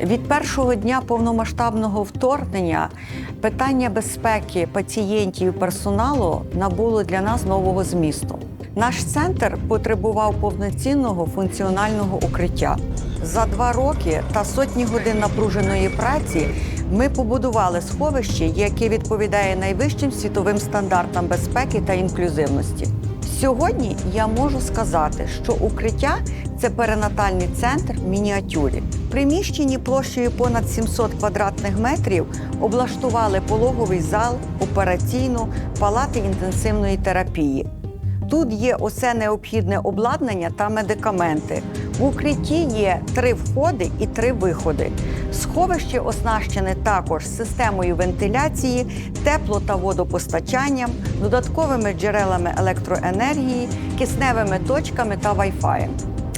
Від першого дня повномасштабного вторгнення питання безпеки пацієнтів і персоналу набуло для нас нового змісту. Наш центр потребував повноцінного функціонального укриття. За два роки та сотні годин напруженої праці ми побудували сховище, яке відповідає найвищим світовим стандартам безпеки та інклюзивності. Сьогодні я можу сказати, що укриття це перинатальний центр в мініатюрі. Приміщенні площею понад 700 квадратних метрів облаштували пологовий зал, операційну, палати інтенсивної терапії. Тут є усе необхідне обладнання та медикаменти. В укритті є три входи і три виходи. Сховище оснащене також системою вентиляції, тепло та водопостачанням, додатковими джерелами електроенергії, кисневими точками та вайфаєм.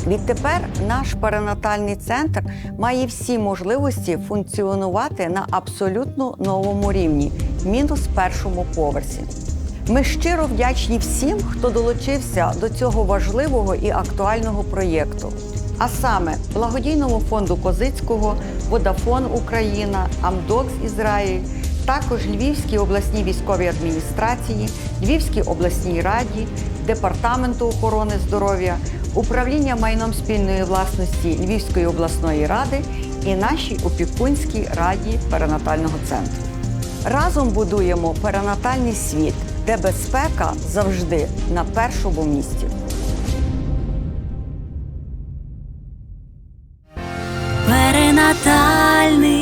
Відтепер наш перинатальний центр має всі можливості функціонувати на абсолютно новому рівні, мінус першому поверсі. Ми щиро вдячні всім, хто долучився до цього важливого і актуального проєкту. А саме благодійному фонду Козицького, Водафон Україна, Амдокс Ізраїль, також Львівській обласній військовій адміністрації, Львівській обласній раді, Департаменту охорони здоров'я, управління майном спільної власності Львівської обласної ради і нашій опікунській раді перинатального центру. Разом будуємо перинатальний світ, де безпека завжди на першому місці. Перинатальний